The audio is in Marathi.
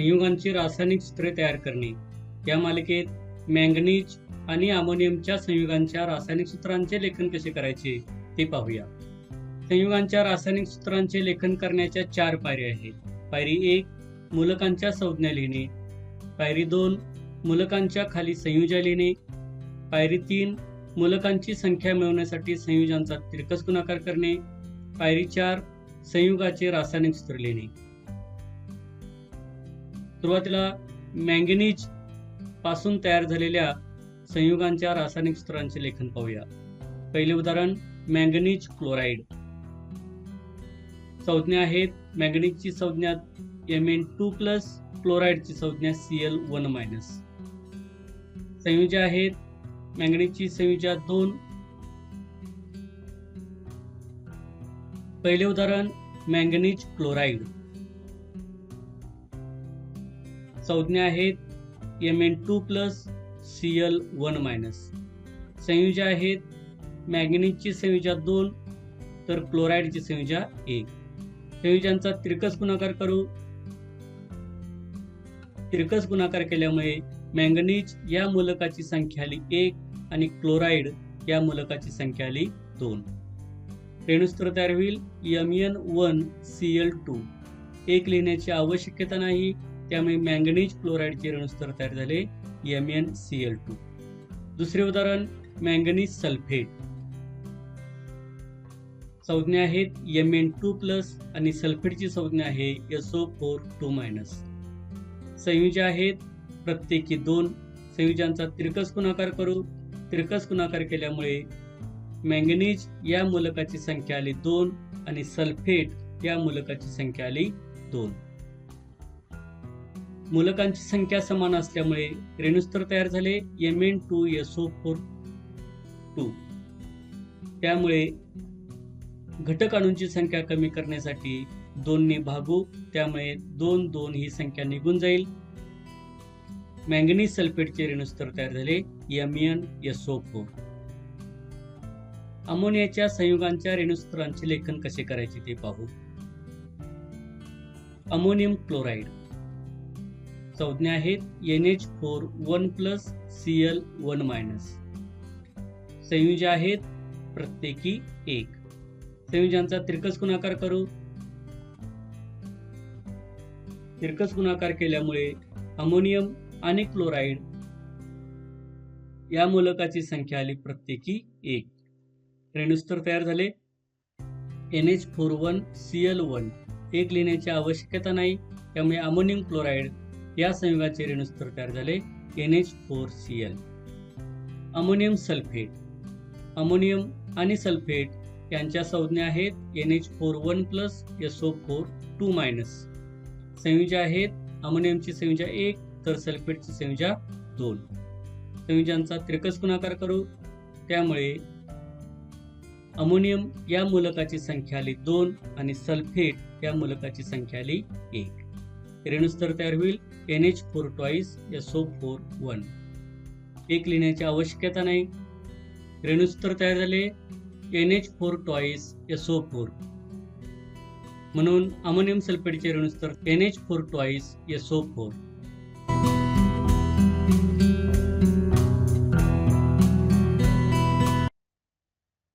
संयुगांची रासायनिक सूत्रे तयार करणे. या मालिकेत मॅंगनीज आणि अमोनियमच्या संयुगांच्या रासायनिक सूत्रांचे लेखन कसे करायचे ते पाहूया. संयुगांच्या रासायनिक सूत्रांचे लेखन करण्याच्या चार पायऱ्या आहेत. पायरी एक मूलकांच्या संज्ञा लिहिणे. पायरी दोन मूलकांच्या खाली संयुजा लिहिणे. पायरी तीन मूलकांची संख्या मिळवण्यासाठी संयुजांचा तिरकस गुणाकार करणे. पायरी चार संयुगाचे रासायनिक सूत्र लिहिणे. सुरुवातीला मॅंगनीजपासून तयार झालेल्या संयुगांच्या रासायनिक सूत्रांचे लेखन पाहूया. पहिले उदाहरण मॅंगनीज क्लोराईड. संज्ञा आहेत मॅंगनीजची संज्ञा एम एन टू प्लस क्लोराईडची संज्ञा सी एल वन मायनस संयुजा आहेत मॅंगनीजची संयुजा दोन. पहिले उदाहरण मॅंगनीज क्लोराईड. संज्ञा आहेत M N two plus C L one minus संयुजा आहेत मॅंगनीजची संयुजा दोन तर क्लोराईडची संयुजा एक. संयुजांचा तिरकस गुणाकार करू. तिरकस गुणाकार केल्यामुळे मॅंगनीज या मूलकाची संख्या आली एक आणि क्लोराईड या मूलकाची संख्या आली दोन. रेणुस्त्र तयार होईल. M N one C L two एक लिहिण्याची आवश्यकता नाही. त्यामुळे मॅंगनीज क्लोराईडचे रणस्तर तयार झाले M N C L two दुसरे उदाहरण मॅंगनीज सल्फेट. संज्ञा आहेत एम एन टू प्लस आणि सल्फेटची संज्ञा आहे एसओ फोर टू मायनस संयुज आहेत प्रत्येकी दोन. संयुजांचा तिरकस गुणाकार करू. तिरकस गुणाकार केल्यामुळे मॅंगनीज या मूलकाची संख्या आली दोन आणि सल्फेट या मूलकाची संख्या आली दोन. मूलकांची संख्या समान असल्यामुळे रेणुस्तर तयार झाले. M N two SO four two त्यामुळे घटक अणूंची संख्या कमी करण्यासाठी दोनने भागू. त्यामुळे दोन दोन ही संख्या निघून जाईल. मॅंगनीज सल्फेटचे रेणुस्तर तयार झाले. एम एन एसओ फोर अमोनियाच्या संयुगांच्या रेणुस्तरांचे लेखन कसे करायचे ते पाहू. Ammonium chloride. संज्ञा आहेत N H four one plus C L one minus संयुज आहेत प्रत्येकी एक. संयुजांचा तिरकस गुणाकार करू. तिरकस गुणाकार केल्यामुळे अमोनियम आणि क्लोराईड या मूलकाची संख्या आली प्रत्येकी एक. रेणुस्तर तयार झाले. N H four one C L one एक लिहिण्याची आवश्यकता नाही. त्यामुळे अमोनियम क्लोराईड या संयुगाचे रेणुस्तर तयार झाले. N H four C L ammonium sulphate. Ammonium आणि सल्फेट यांच्या संज्ञा आहेत N H four one plus SO four two minus संयुजा आहेत अमोनियमची संयुजा एक तर सल्फेटची संयुजा दोन. संयुजांचा त्रिकस गुणाकार करू. त्यामुळे अमोनियम या मूलकाची संख्या आली दोन आणि सल्फेट या मूलकाची संख्या आली एक. रेणुस्तर तयार होईल. N H four twice SO four one. एक लिहिण्याची आवश्यकता नाही. रेणुस्तर तयार झाले. N H four twice SO four. म्हणून अमोनियम सल्फेटचे रेणुस्तर N H four twice SO four.